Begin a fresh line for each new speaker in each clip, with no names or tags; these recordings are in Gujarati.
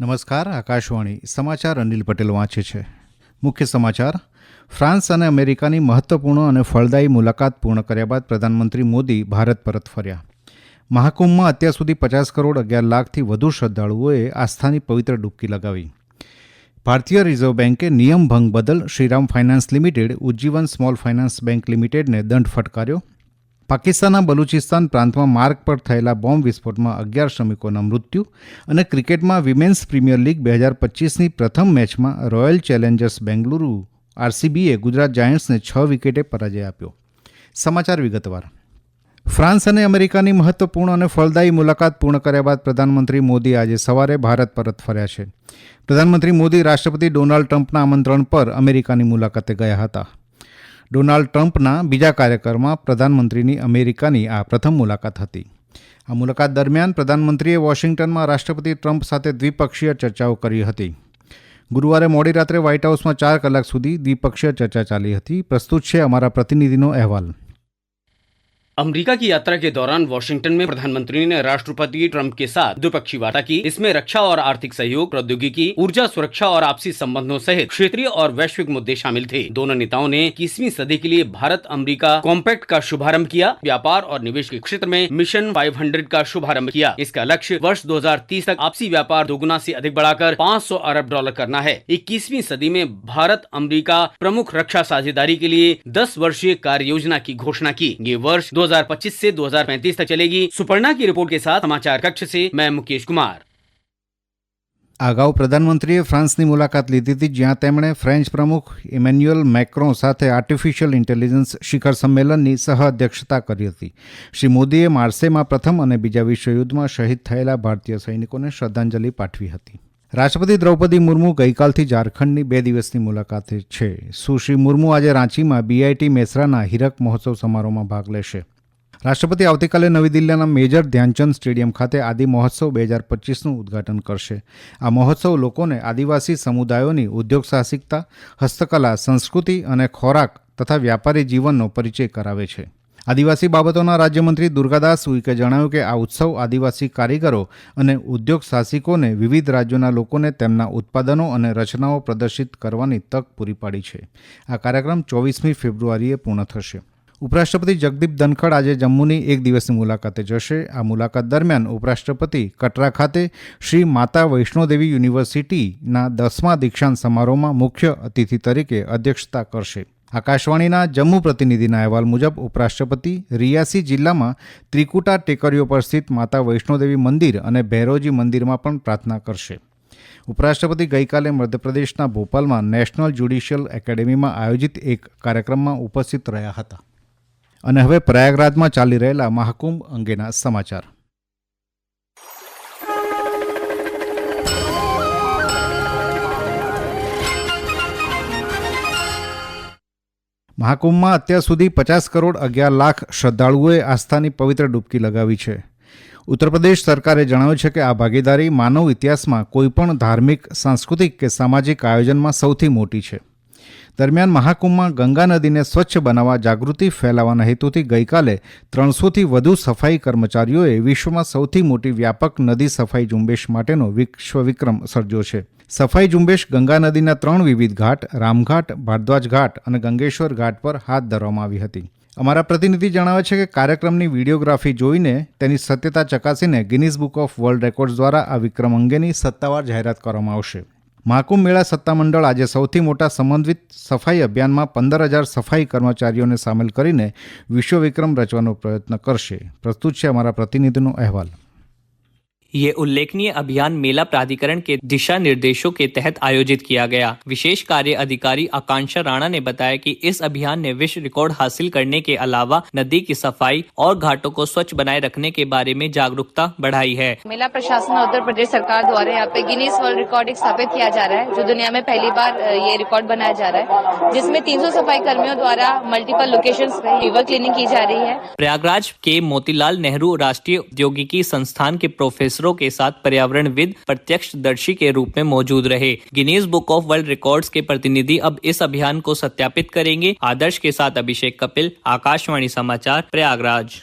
નમસ્કાર, આકાશવાણી. સમાચાર અનિલ પટેલ વાંચે છે. મુખ્ય સમાચાર, ફ્રાન્સ અને અમેરિકાની મહત્વપૂર્ણ અને ફળદાયી મુલાકાત પૂર્ણ કર્યા બાદ પ્રધાનમંત્રી મોદી ભારત પરત ફર્યા. મહાકુંભમાં અત્યાર સુધી પચાસ કરોડ અગિયાર લાખથી વધુ શ્રદ્ધાળુઓએ આસ્થાની પવિત્ર ડૂબકી લગાવી. ભારતીય રિઝર્વ બેન્કે નિયમ ભંગ બદલ Shriram finance limited, Ujjivan small finance bank લિમિટેડને દંડ ફટકાર્યો. પાકિસ્તાનના બલુચિસ્તાન પ્રાંતમાં માર્ગ પર થયેલા બોમ્બ વિસ્ફોટમાં અગિયાર શ્રમિકોના મૃત્યુ અને ક્રિકેટમાં વિમેન્સ પ્રીમિયર લીગ બે હજાર પચીસની પ્રથમ મેચમાં રોયલ ચેલેન્જર્સ બેંગલુરુ આરસીબીએ ગુજરાત જાયન્ટ્સને છ વિકેટે પરાજય આપ્યો. સમાચાર વિગતવાર. ફ્રાન્સ અને અમેરિકાની મહત્વપૂર્ણ અને ફળદાયી મુલાકાત પૂર્ણ કર્યા બાદ પ્રધાનમંત્રી મોદી આજે સવારે ભારત પરત ફર્યા છે. પ્રધાનમંત્રી મોદી રાષ્ટ્રપતિ ડોનાલ્ડ ટ્રમ્પના આમંત્રણ પર અમેરિકાની મુલાકાતે ગયા હતા. ડોનાલ્ડ ટ્રમ્પના બીજા કાર્યક્રમમાં પ્રધાનમંત્રીની અમેરિકાની આ પ્રથમ મુલાકાત હતી. આ મુલાકાત દરમિયાન પ્રધાનમંત્રીએ વોશિંગ્ટનમાં રાષ્ટ્રપતિ ટ્રમ્પ સાથે દ્વિપક્ષીય ચર્ચાઓ કરી હતી. ગુરુવારે મોડી રાત્રે વ્હાઇટ હાઉસમાં ચાર કલાક સુધી દ્વિપક્ષીય ચર્ચા ચાલી હતી. પ્રસ્તુત છે અમારા પ્રતિનિધિનો અહેવાલ.
अमेरिका की यात्रा के दौरान वॉशिंगटन में प्रधानमंत्री ने राष्ट्रपति ट्रंप के साथ द्विपक्षीय वार्ता की। इसमें रक्षा और आर्थिक सहयोग, प्रौद्योगिकी, ऊर्जा सुरक्षा और आपसी संबंधों सहित क्षेत्रीय और वैश्विक मुद्दे शामिल थे। दोनों नेताओं ने इक्कीसवीं सदी के लिए भारत अमेरिका कॉम्पैक्ट का शुभारंभ किया। व्यापार और निवेश के क्षेत्र में मिशन 500 का शुभारंभ किया। इसका लक्ष्य वर्ष 2030 तक आपसी व्यापार दोगुना ऐसी अधिक बढ़ाकर 500 अरब डॉलर करना है। इक्कीसवीं सदी में भारत अमरीका प्रमुख रक्षा साझेदारी के लिए 10 वर्षीय कार्य योजना की घोषणा की। ये वर्ष 2025 से 2035 तक चलेगी सुपर्णा की रिपोर्ट के साथ समाचार कक्ष से मैं मुकेश कुमार
આ અગાઉ પ્રધાનમંત્રીએ ફ્રાન્સની મુલાકાત લીધી હતી જ્યાં તેમણે ફ્રેન્ચ પ્રમુખ ઇમેન્યુઅલ મેક્રો સાથે આર્ટિફિશિયલ ઇન્ટેલિજન્સ શિખર સંમેલનની સહ અધ્યક્ષતા કરી હતી શ્રી મોદીએ માર્સેમાં પ્રથમ અને બીજા વિશ્વયુદ્ધમાં શહીદ થયેલા ભારતીય સૈનિકોને શ્રદ્ધાંજલિ પાઠવી હતી રાષ્ટ્રપતિ દ્રૌપદી મુર્મુ ગઈકાલથી ઝારખંડની બે દિવસની મુલાકાતે છે સુશ્રી મુર્મુ આજે રાંચીમાં બીઆઈટી મેસરાના હીરક મહોત્સવ સમારોહમાં ભાગ લેશે રાષ્ટ્રપતિ આવતીકાલે નવી દિલ્હીના મેજર ધ્યાનચંદ સ્ટેડિયમ ખાતે આદિ મહોત્સવ બે હજાર પચીસનું ઉદઘાટન કરશે. આ મહોત્સવ લોકોને આદિવાસી સમુદાયોની ઉદ્યોગ સાહસિકતા, હસ્તકલા, સંસ્કૃતિ અને ખોરાક તથા વ્યાપારી જીવનનો પરિચય કરાવે છે. આદિવાસી બાબતોના રાજ્યમંત્રી દુર્ગાદાસ ઉઈકે જણાવ્યું કે આ ઉત્સવ આદિવાસી કારીગરો અને ઉદ્યોગ સાહસિકોને વિવિધ રાજ્યોના લોકોને તેમના ઉત્પાદનો અને રચનાઓ પ્રદર્શિત કરવાની તક પૂરી પાડી છે. આ કાર્યક્રમ ચોવીસમી ફેબ્રુઆરીએ પૂર્ણ થશે. ઉપરાષ્ટ્રપતિ જગદીપ ધનખડ આજે જમ્મુની એક દિવસની મુલાકાતે જશે. આ મુલાકાત દરમિયાન ઉપરાષ્ટ્રપતિ કટરા ખાતે શ્રી માતા વૈષ્ણોદેવી યુનિવર્સિટીના દસમા દીક્ષાંત સમારોહમાં મુખ્ય અતિથિ તરીકે અધ્યક્ષતા કરશે. આકાશવાણીના જમ્મુ પ્રતિનિધિના અહેવાલ મુજબ ઉપરાષ્ટ્રપતિ રિયાસી જિલ્લામાં ત્રિકુટા ટેકરીઓ પર સ્થિત માતા વૈષ્ણોદેવી મંદિર અને ભૈરોજી મંદિરમાં પણ પ્રાર્થના કરશે. ઉપરાષ્ટ્રપતિ ગઈકાલે મધ્યપ્રદેશના ભોપાલમાં નેશનલ જ્યુડિશિયલ એકેડેમીમાં આયોજિત એક કાર્યક્રમમાં ઉપસ્થિત રહ્યા હતા. અને હવે પ્રયાગરાજમાં ચાલી રહેલા મહાકુંભ અંગેના સમાચાર. મહાકુંભમાં અત્યાર સુધી પચાસ કરોડ અગિયાર લાખ શ્રદ્ધાળુઓએ આસ્થાની પવિત્ર ડૂબકી લગાવી છે. ઉત્તર પ્રદેશ સરકારે જણાવ્યું છે કે આ ભાગીદારી માનવ ઇતિહાસમાં કોઈપણ ધાર્મિક, સાંસ્કૃતિક કે સામાજિક આયોજનમાં સૌથી મોટી છે. દરમિયાન મહાકુંભમાં ગંગા નદીને સ્વચ્છ બનાવવા જાગૃતિ ફેલાવવાના હેતુથી ગઈકાલે ત્રણસોથી વધુ સફાઈ કર્મચારીઓએ વિશ્વમાં સૌથી મોટી વ્યાપક નદી સફાઈ ઝુંબેશ માટેનો વિશ્વ વિક્રમ સર્જ્યો છે. સફાઈ ઝુંબેશ ગંગા નદીના ત્રણ વિવિધ ઘાટ, રામઘાટ, ભારદ્વાજ ઘાટ અને ગંગેશ્વર ઘાટ પર હાથ ધરવામાં આવી હતી. અમારા પ્રતિનિધિ જણાવે છે કે કાર્યક્રમની વિડીયોગ્રાફી જોઈને તેની સત્યતા ચકાસીને Guinness book of world records દ્વારા આ વિક્રમ અંગેની સત્તાવાર જાહેરાત કરવામાં આવશે. મહાકુંભ મેળા સત્તામંડળ આજે સૌથી મોટા સમન્વિત સફાઈ અભિયાનમાં પંદર હજાર સફાઈ કર્મચારીઓને સામેલ કરીને વિશ્વ વિક્રમ રચવાનો પ્રયત્ન કરશે. પ્રસ્તુત છે અમારા પ્રતિનિધિનો અહેવાલ.
ये उल्लेखनीय अभियान मेला प्राधिकरण के दिशा निर्देशों के तहत आयोजित किया गया। विशेष कार्य अधिकारी आकांक्षा राणा ने बताया कि इस अभियान ने विश्व रिकॉर्ड हासिल करने के अलावा नदी की सफ़ाई और घाटों को स्वच्छ बनाए रखने के बारे में जागरूकता बढ़ाई है।
मेला प्रशासन और उत्तर प्रदेश सरकार द्वारा यहाँ पे गिनीज वर्ल्ड रिकॉर्ड स्थापित किया जा रहा है जो दुनिया में पहली बार ये रिकॉर्ड बनाया जा रहा है जिसमें 300 सफ़ाई कर्मियों द्वारा मल्टीपल लोकेशन पे रिवर क्लीनिंग की जा रही है।
प्रयागराज के मोतीलाल नेहरू राष्ट्रीय औद्योगिकी संस्थान के प्रोफेसरों के साथ पर्यावरण पर्यावरणविद प्रत्यक्षदर्शी के रूप में मौजूद रहे। Guinness book of world record के प्रतिनिधि अब इस अभियान को सत्यापित करेंगे। आदर्श के साथ अभिषेक कपिल, आकाशवाणी समाचार, प्रयागराज।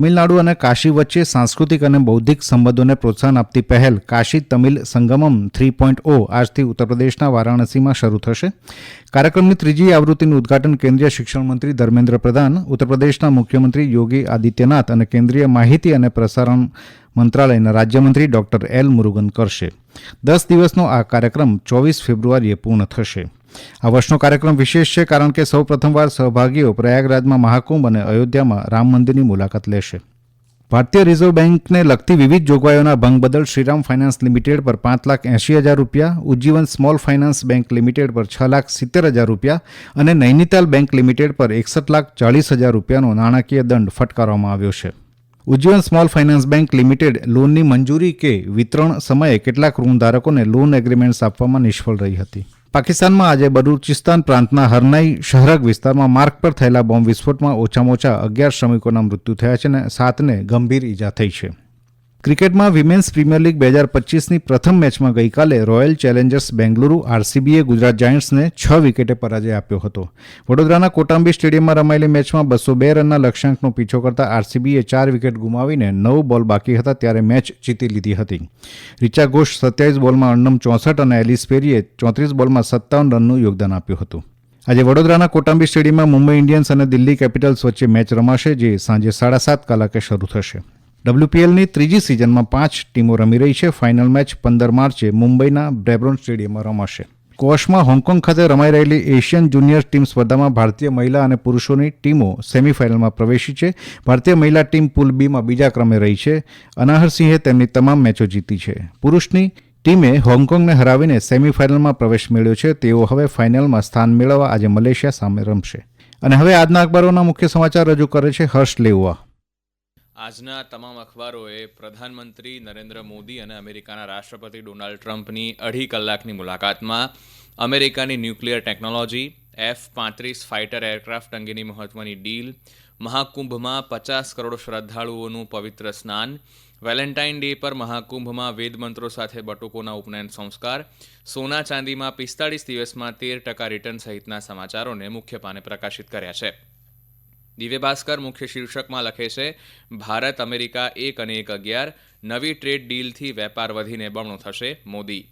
તમિલનાડુ અને કાશી વચ્ચે સાંસ્કૃતિક અને બૌદ્ધિક સંબંધોને પ્રોત્સાહન આપતી પહેલ Kashi Tamil Sangamam three point o આજથી ઉત્તરપ્રદેશના વારાણસીમાં શરૂ થશે. કાર્યક્રમની ત્રીજી આવૃત્તિનું ઉદ્ઘાટન કેન્દ્રીય શિક્ષણ મંત્રી ધર્મેન્દ્ર પ્રધાન ઉત્તરપ્રદેશના મુખ્યમંત્રી યોગી આદિત્યનાથ અને કેન્દ્રીય માહિતી અને પ્રસારણ મંત્રાલયના રાજ્યમંત્રી ડોક્ટર એલ મુરુગન કરશે. દસ દિવસનો આ કાર્યક્રમ ચોવીસ ફેબ્રુઆરીએ પૂર્ણ થશે. આ વર્ષનો કાર્યક્રમ વિશેષ છે કારણ કે સૌ પ્રથમવાર સહભાગીઓ પ્રયાગરાજમાં મહાકુંભ અને અયોધ્યામાં રામ મંદિરની મુલાકાત લેશે. ભારતીય રિઝર્વ બેંકને લગતી વિવિધ જોગવાઈઓના ભંગ બદલ શ્રીરામ ફાઇનાન્સ લિમિટેડ પર પાંચ લાખ એંશી હજાર રૂપિયા, Ujjivan small finance bank limited પર છ લાખ સિત્તેર હજાર રૂપિયા અને નૈનીતાલ બેંક લિમિટેડ પર એકસઠ લાખ ચાળીસ હજાર રૂપિયાનો નાણાકીય દંડ ફટકારવામાં આવ્યો છે. Ujjivan small finance bank limited લોનની મંજૂરી કે વિતરણ સમયે કેટલાક ઋણધારકોને લોન એગ્રીમેન્ટ્સ આપવામાં નિષ્ફળ રહી હતી. પાકિસ્તાનમાં આજે બલુચિસ્તાન પ્રાંતના હરનાઈ શહરક વિસ્તારમાં માર્ગ પર થયેલા બોમ્બ વિસ્ફોટમાં ઓછામાં ઓછા અગિયાર શ્રમિકોના મૃત્યુ થયા છે અને સાતને ગંભીર ઈજા થઈ છે. ક્રિકેટમાં વિમેન્સ પ્રીમિયર લીગ બે હજાર પચીસની પ્રથમ મેચમાં ગઈકાલે રોયલ ચેલેન્જર્સ બેંગલુરુ આરસીબીએ ગુજરાત જાયન્ટ્સને છ વિકેટે પરાજય આપ્યો હતો. વડોદરાના કોટાંબી સ્ટેડિયમમાં રમાયેલી મેચમાં બસો બે રનના લક્ષ્યાંકનો પીછો કરતા આરસીબીએ ચાર વિકેટ ગુમાવીને નવ બોલ બાકી હતા ત્યારે મેચ જીતી લીધી હતી. રિચા ઘોષ સત્યાવીસ બોલમાં અણનમ ચોસઠ અને એલિસ પેરીએ ચોત્રીસ બોલમાં સત્તાવન રનનું યોગદાન આપ્યું હતું. આજે વડોદરાના કોટાંબી સ્ટેડિયમમાં મુંબઈ ઇન્ડિયન્સ અને દિલ્હી કેપિટલ્સ વચ્ચે મેચ રમાશે, જે સાંજે સાડા સાત કલાકે શરૂ થશે. ડબ્લ્યુપીએલની ત્રીજી સિઝનમાં પાંચ ટીમો રમી રહી છે. ફાઇનલ મેચ પંદર માર્ચે મુંબઈના બ્રેબ્રોન સ્ટેડિયમમાં રમાશે. કોશમાં હોંગકોંગ ખાતે રમાઈ રહેલી એશિયન જુનિયર ટીમ સ્પર્ધામાં ભારતીય મહિલા અને પુરુષોની ટીમો સેમીફાઇનલમાં પ્રવેશી છે. ભારતીય મહિલા ટીમ પુલ બીમાં બીજા ક્રમે રહી છે. અનાહરસિંહે તેમની તમામ મેચો જીતી છે. પુરુષની ટીમે હોંગકોંગને હરાવીને સેમીફાઇનલમાં પ્રવેશ મેળવ્યો છે. તેઓ હવે ફાઇનલમાં સ્થાન મેળવવા આજે મલેશિયા સામે રમશે. અને હવે આજના અખબારોના મુખ્ય સમાચાર રજૂ કરે છે હર્ષ લેવા
આજના તમામ અખબારોએ પ્રધાનમંત્રી નરેન્દ્ર મોદી અને અમેરિકાના રાષ્ટ્રપતિ ડોનાલ્ડ ટ્રમ્પની અઢી કલાકની મુલાકાતમાં અમેરિકાની ન્યુક્લિયર ટેકનોલોજી, એફ પાંત્રીસ ફાઇટર એરક્રાફ્ટ અંગેની મહત્વની ડીલ, મહાકુંભમાં પચાસ કરોડ શ્રદ્ધાળુઓનું પવિત્ર સ્નાન, વેલેન્ટાઇન ડે પર મહાકુંભમાં વેદમંત્રો સાથે બટુકોના ઉપનયન સંસ્કાર, સોના ચાંદીમાં પિસ્તાળીસ દિવસમાં તેર ટકા રિટર્ન સહિતના સમાચારોને મુખ્ય પાને પ્રકાશિત કર્યા છે. દિવ્ય ભાસ્કર મુખ્ય શીર્ષકમાં લખે છે, ભારત, અમેરિકા એક અને એક અગિયાર, નવી ટ્રેડ ડીલથી વેપાર વધીને બમણો થશે મોદી.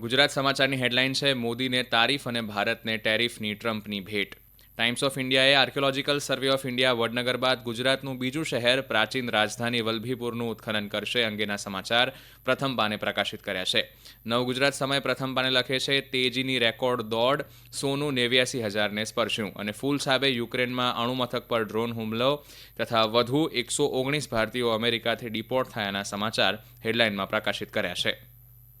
ગુજરાત સમાચારની હેડલાઇન છે, મોદીને તારીફ અને ભારતને ટેરિફની ટ્રમ્પની ભેટ. ટાઈમ્સ ઓફ ઇન્ડિયાએ archaeological survey of India Vadnagar બાદ ગુજરાતનું બીજું શહેર પ્રાચીન રાજધાની વલભીપુરનું ઉત્ખનન કરશે અંગેના સમાચાર પ્રથમ પાને પ્રકાશિત કર્યા છે. નવ ગુજરાત સમય પ્રથમ પાને લખે છે, તેજીની રેકોર્ડ દોડ, સોનું નેવ્યાસી હજારને સ્પર્શ્યું. અને ફૂલ સાબે યુક્રેનમાં અણુમથક પર ડ્રોન હુમલો તથા વધુ એકસો ઓગણીસ ભારતીયો અમેરિકાથી ડિપોર્ટ થયાના સમાચાર હેડલાઇનમાં પ્રકાશિત કર્યા છે.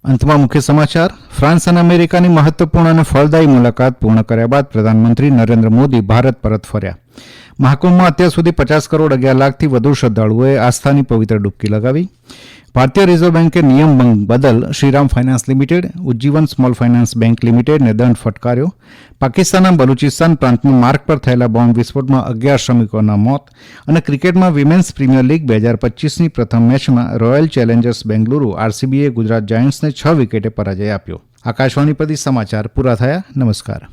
અંતમાં મુખ્ય સમાચાર, ફ્રાન્સ અને અમેરિકાની મહત્વપૂર્ણ અને ફળદાયી મુલાકાત પૂર્ણ કર્યા બાદ પ્રધાનમંત્રી નરેન્દ્ર મોદી ભારત પરત ફર્યા. મહાકુંભમાં અત્યાર સુધી પચાસ કરોડ અગિયાર લાખથી વધુ શ્રદ્ધાળુઓએ આસ્થાની પવિત્ર ડૂબકી લગાવી. ભારતીય રિઝર્વ બેન્કે નિયમ ભંગ બદલ Shriram finance limited, Ujjivan small finance bank લિમિટેડને દંડ ફટકાર્યો. પાકિસ્તાનના બલુચિસ્તાન પ્રાંતમાં માર્ગ પર થયેલા બોમ્બ વિસ્ફોટમાં અગિયાર શ્રમિકોના મોત અને ક્રિકેટમાં વિમેન્સ પ્રીમિયર લીગ બે હજાર પચીસની પ્રથમ મેચમાં રોયલ ચેલેન્જર્સ બેંગલુરુ આરસીબીએ ગુજરાત જાયન્ટ્સને છ વિકેટે પરાજય આપ્યો. આકાશવાણી પરથી સમાચાર પૂરા થયા. નમસ્કાર.